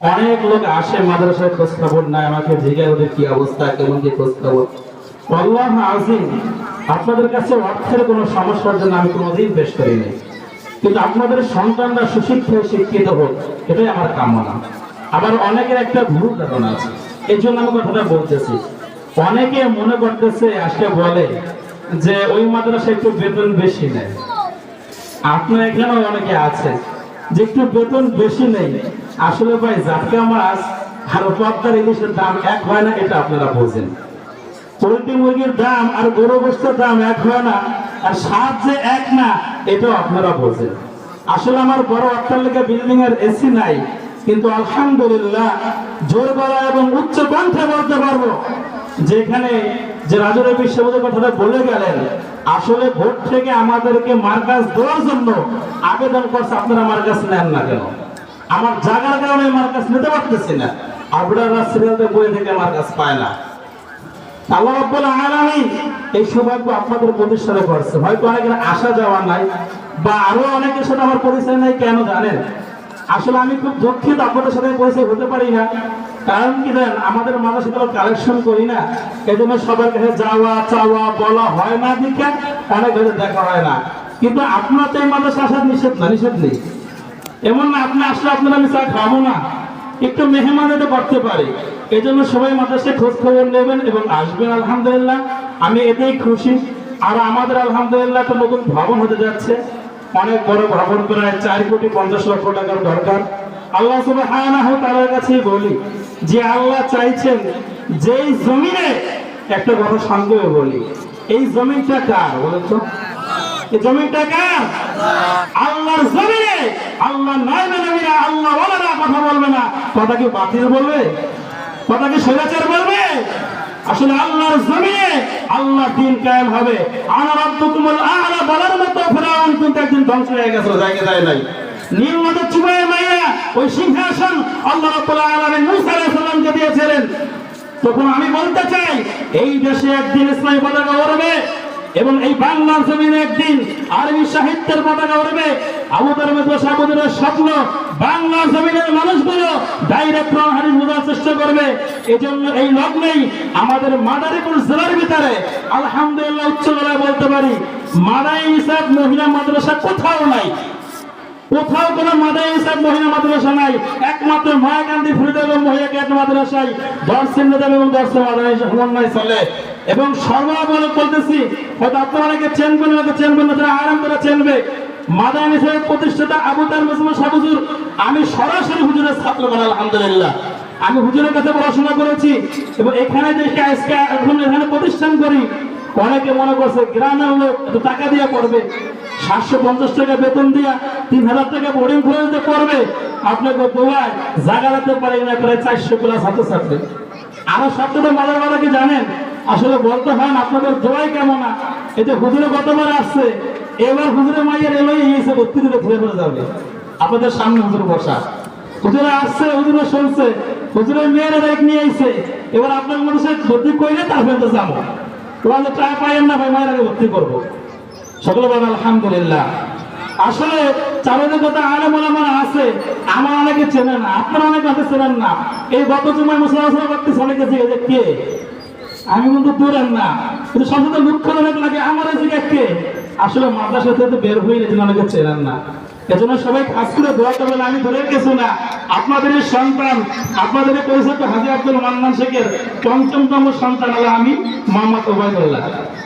অনেক লোক আসে মাদ্রাসায় খোঁজ খবর নাই আমাকে জিজ্ঞাসা ওদের কি অবস্থা, কেমন কি খোঁজ খবর আল্লাহ আজিম আপনাদের কাছে অর্থের কোনো সমস্যার জন্য আমি কোনোদিন পেশ করিনি কিন্তু আপনাদের সন্তানরা সুশিক্ষায় শিক্ষিত হোক, এটাই আমার কামনা। আবার অনেকের একটা ভুল ধারণা আছে এই জন্য আমি কথাটা বলতেছি। অনেকে মনে করতেছে আজকে বলে যে ওই মাদ্রাসায় একটু বেতন বেশি নেয়। আপনার এখানেও অনেকে আছে যে একটু বেতন বেশি নেই। আসলে ভাই জাটকা মাছ আর পদ্মার ইলিশের দাম এক হয় না, এটা আপনারা বোঝেন। পোল্ট্রি মুরগির দাম আর গরু দাম এক হয় না, আর স্বাদ যে এক না, এটাও আপনারা বোঝেন। আসলে আমার বড় অট্টালিকা বিল্ডিং এর এসি নাই, কিন্তু আলহামদুলিল্লাহ জোর গলা এবং উচ্চ কণ্ঠে বলতে পারব, যেখানে যে রাজুর বিশ্ববিদ্যালয় কথাটা বলে গেলেন আসলে ভোট থেকে আমাদেরকে মার্কাজ দেওয়ার জন্য আবেদন করছে আপনারা মার্কাজ নেন না কেন? আমার জায়গার কারণে মার্কাজ নিতে পারতেছি না। আপনারা সিরিয়ালতে বই থেকে মার্কাজ পায় না। আল্লাহ রাব্বুল আলামিন এই সৌভাগ্য আপনাদের প্রতিষ্ঠানে করছে। হয়তো অনেকের আসা যাওয়া নাই বা আরও অনেকের সাথে আমার পরিচয় নাই, কেন জানেন? আসলে আমি খুব দুঃখিত আপনাদের সাথে পরিচয় হতে পারি না। কারণ কি জানেন, আমাদের মানুষ সাথে কালেকশন করি না। এই জন্য সবার কাছে যাওয়া, চাওয়া, বলা হয় না দিকে অনেক হয়তো দেখা হয় না। কিন্তু আপনার তো এই মানুষ আসার নিষেধ না, নিষেধ নেই। এমন না, আপনি আসলে আপনারা আমি চা খাব না। একটু মেহমানিতে করতে পারি। এই জন্য সবাই মাদ্রাসায় খোঁজ খবর নেবেন এবং আসবেন, আলহামদুলিল্লাহ। আমি এতেই খুশি। আর আমাদের, আলহামদুলিল্লাহ, একটা নতুন ভবন হতে যাচ্ছে। অনেক বড় ভবন প্রায় চার কোটি পঞ্চাশ লক্ষ টাকার দরকার। আল্লাহ সুবহানাহু তাআলার কাছে বলি, যে আল্লাহ চাইছেন, যেই জমিনে একটা কথা সঙ্গে বলি, এই জমিনটা কার বলেন তো? এই জমিনটা কার? আল্লাহ কথা বলবে না। কথা কি বাতিল বলবে? কথা কি স্বৈরাচার বলবে? আসলে আল্লাহর জমিনে আল্লাহ দিন কায়েম হবে। আনা রাব্বুকুমুল আ'লা, বলার মতো ফেরাউন কিন্তু একদিন ধ্বংস হয়ে গেছে জায়গা যায় নাই। নীল নদের চুবাই মাইয়া ওই সিংহাসন আল্লাহ রাব্বুল আলামিন মুসা আলাইহিস সালামকে দিয়েছিলেন। তখন আমি বলতে চাই, এই দেশে একদিন ইসলামী পতাকা উড়বে এবং এই বাংলার জমিনে একদিন আরবি সাহিত্যের পতাকা উঠবে আবুদের মতো সাবুদের স্বপ্ন বাংলার জমিনের মানুষগুলো ডাইরেক্ট হারিস বোঝার চেষ্টা করবে। এই জন্য এই লগ্নেই আমাদের মাদারীপুর জেলার ভিতরে আলহামদুলিল্লাহ উচ্চ গলায় বলতে পারি, মাদাই হিসাব মহিলা মাদ্রাসা কোথাও নাই। কোথাও কোনো মাদাই হিসাব মহিলা মাদ্রাসা নাই। একমাত্র মহাকান্তি ফরিদা এবং মহিলা ক্যাট মাদ্রাসায় দর্শন নেতাম এবং দর্শন মাদ্রাসা সমন্বয় চলে। এবং সর্ববল বলতেছি, হয়তো আপনারা চেনবেন অনেকে চেনবেন না যারা আরাম করে চেনবে। মাদানী সাহেব প্রতিষ্ঠাতা আবু তার মুসলমান সাবুজুর আমি সরাসরি হুজুরের ছাত্র মানে আলহামদুলিল্লাহ। আমি হুজুরের কাছে পড়াশোনা করেছি এবং এখানে যে এখন এখানে প্রতিষ্ঠান করি। অনেকে মনে করছে গ্রামে লোক টাকা দিয়ে পড়বে, সাতশো পঞ্চাশ টাকা বেতন দিয়া তিন হাজার টাকা বোর্ডিং খরচ পড়বে। আপনাকে দোয়ায় জায়গা দিতে পারি না, প্রায় চারশো প্লাস ছাত্রছাত্রী। আরও সবচেয়ে মজার কথা কি জানেন, আসলে বলতে হয় আপনাদের দোয়াই কেমন না? এই যে হুজুরে গতবার আসছে। এবার হুজুরে মাইয়ের এলোই এসে ঘুরে যাবে। আপনাদের সামনে হুজুর বসা। হুজুরে আসছে, হুজুরে শুনছে, হুজুরের মেয়েরা নিয়ে আইছে। এবার আপনার ভর্তি কইলে তারপরে তো যাব। তোমাদের টাকা না, ভাই, মায়ের আগে ভর্তি করব। সকলে আলহামদুলিল্লাহ। আসলে চারোদের কথা ওলামারা আছে, আমার অনেকে চেনে না, আপনারা অনেকে আছে চেনেন না। এই গত জুমায় মুসলমান করতেছে অনেকে জিজ্ঞেস কে? আমি কিন্তু দূরের না, কিন্তু সবচেয়ে মুখ্য অনেক লাগে, আমার জিজ্ঞেস কে? আসলে মাদ্রাসা থেকে বের হয়ে গেছেন অনেকে চেনেন না। এজন্য সবাই খাস করে দোয়া করবেন, আমি ধরে কিছু না। আপনাদের সন্তান, আপনাদের পরিচিত হাজি আব্দুল মান্নান শেখের পঞ্চমতম সন্তান হলো আমি, মোহাম্মদ ওবায়দুল্লাহ।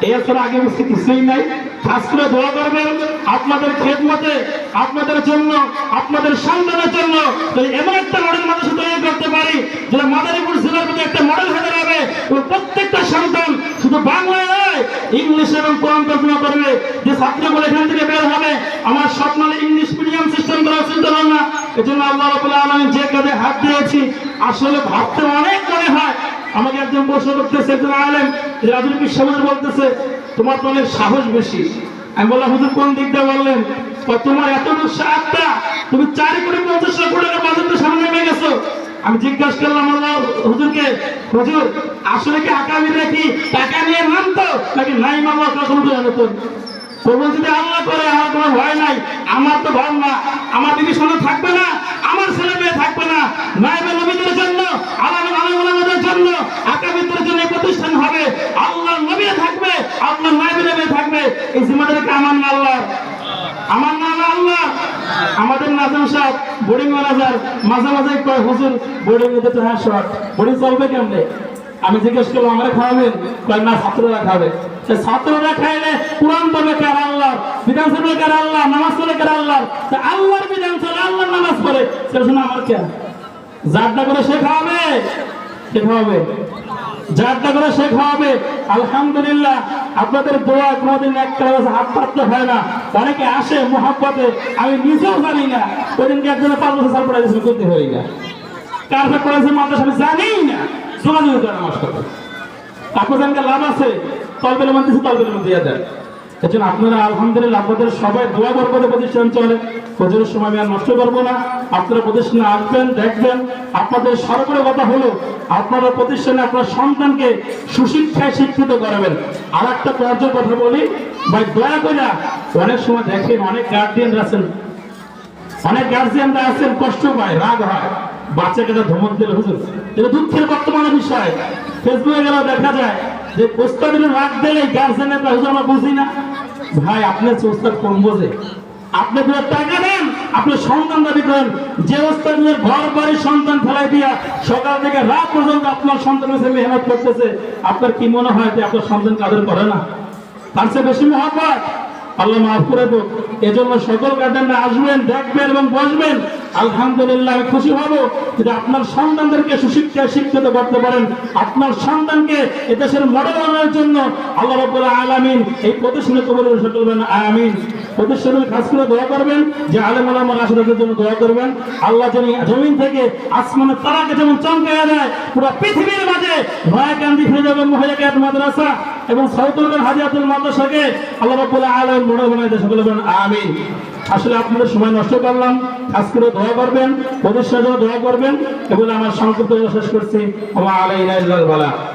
এছাড়া আগে কিছুই নাই। খাস করে দোয়া করবেন, আপনাদের খেদমতে, আপনাদের জন্য, আপনাদের সন্তানের জন্য এমন একটা মডেল মানুষ তৈরি করতে পারি, যেটা মাদারীপুর জেলার মধ্যে একটা মডেল হয়ে প্রত্যেকটা সন্তান শুধু বাংলায় নয়, ইংলিশ এবং কোরআন তর্জমা করবে। যে ছাত্রগুলো এখান থেকে বের হবে, আমার স্বপ্ন ইংলিশ মিডিয়াম সিস্টেম করা চিন্তা ভাবনা। এই জন্য আল্লাহ রাবুল আলমী যে কাজে হাত দিয়েছি, আসলে ভাবতে অনেক মনে হয়। আমাকে একজন প্রশ্ন করতেছে একজন আলেম রাজুল বিশ্বাস বলতেছে, তোমার তো অনেক সাহস বেশি। আমি বললাম, হুজুর, কোন দিক দিয়ে বললেন? তোমার এত সাতটা তুমি চারি কোটি পঞ্চাশ লক্ষ টাকা বাজেটের সামনে নেমে গেছো। আমি জিজ্ঞাসা করলাম হুজুরকে, হুজুর, আসলে কি আকামিরা কি টাকা নিয়ে মানতো নাকি নাই মামলা কখন তো? তবু যদি আল্লাহ করে, আমার তোমার ভয় নাই, আমার তো ভয় না, আমার দিদি সোনা থাকবে না, আমার ছেলে মেয়ে থাকবে না নাইবে নবীদের জন্য আলাম আলাম জন্য আমাদের নাজাম সাহেব বোর্ডিং ম্যানেজার মাঝে মাঝে কয়, হুজুর বোর্ডিং এতে তো হ্যাঁ শর্ট বোর্ডিং চলবে কেমনে? আমি জিজ্ঞেস করলাম, আমরা খাওয়াবেন? কয়, না, ছাত্ররা খাবে। সে ছাত্ররা খাইলে কোরআন পাবে কার আল্লাহ বিধান চলবে কার আল্লাহ নামাজ চলে কার আল্লাহ আল্লাহর বিধান চলে, আল্লাহর নামাজ পড়ে। সে শুনে আমার কে যারটা করে সে খাওয়াবে খাওয়াবে যারটা করে সে খাওয়াবে আলহামদুলিল্লাহ, আপনাদের দোয়া কোনোদিন একটা হাত পাততে হয় না। অনেকে আসে মোহাব্বতে, আমি নিজেও জানি না ওইদিনকে একজনে পাঁচ বছর সাল পড়ে গেছিল করতে হই না। কার সাথে পড়েছে মাদ্রাসা, আমি জানিই না। যোগাযোগ করে আমার সাথে আপনাদেরকে লাভ আছে, তলবের মধ্যে তলবের মধ্যে দেন। আপনারা আলহামদুলিল্লাহ আপনাদের সবাই দোয়া প্রতিষ্ঠান চলে সময় আমি আর নষ্ট করব না। আপনারা প্রতিষ্ঠানে আসবেন, দেখবেন। আপনাদের সর্বরে কথা হলো, আপনারা প্রতিষ্ঠানে আপনার সন্তানকে সুশিক্ষায় শিক্ষিত করাবেন। আর একটা কথা বলি, ভাই, দয়া করে, অনেক সময় দেখেন অনেক গার্ডিয়ান আছেন। অনেক গার্জিয়ানরা আছেন, কষ্ট পায়, রাগ হয়। বাচ্চাকে যা ধমক দিলে, হুজুর, এটা দুঃখের বর্তমানে বিষয়। ফেসবুকে গেলেও দেখা যায় যে প্রস্তাব দিলে রাগ দিলে গার্জেনের হুজুর, আমরা বুঝি না। ভাই আপনার প্রস্তাব কম বোঝে। আপনি পুরো টাকা দেন? আপনি সন্তান দাবি করেন, যে নিজের ঘর, বাড়ি, সন্তান ফেলাই দিয়া সকাল থেকে রাত পর্যন্ত আপনার সন্তানের ছেলে মেহনত করতেছে, আপনার কি মনে হয় যে আপনার সন্তান কাদের করে না? তার চেয়ে বেশি মহাপাত আল্লাহ মাফ করে দেব। এজন্য সকল গার্ডেনরা আসবেন, দেখবেন এবং বসবেন। আলহামদুলিল্লাহ খুশি হব যদি আপনার সন্তানদেরকে সুশিক্ষায় শিক্ষিত করতে পারেন। আপনার সন্তানকে এদেশের মডেল বানানোর জন্য আল্লাহ রব্বুল আলামিন এই প্রতিষ্ঠানে কবল সকল বলেন আমিন। প্রতিষ্ঠানের কাজ করে দোয়া করবেন, যে আলেম আলামার আশীর্বাদের জন্য দোয়া করবেন। আল্লাহ যেন জমিন থেকে আসমানের তারাকে যেমন চমকে দেয়, পুরো পৃথিবীর মাঝে নয়াকান্দি ফিরে যাবে মহিলাকাত মাদ্রাসা এবং সাউতুল হাজিয়াতুল মাদ্রাসাকে আল্লাহ রাব্বুল মডেল বানাই দেয়। সকলে আমিন। আসলে আপনাদের সময় নষ্ট করলাম। আজকেরও করে দোয়া করবেন জন্য দোয়া করবেন। এবং আমার সংক্ষিপ্ত শেষ করছি। আমার আলাই বালা।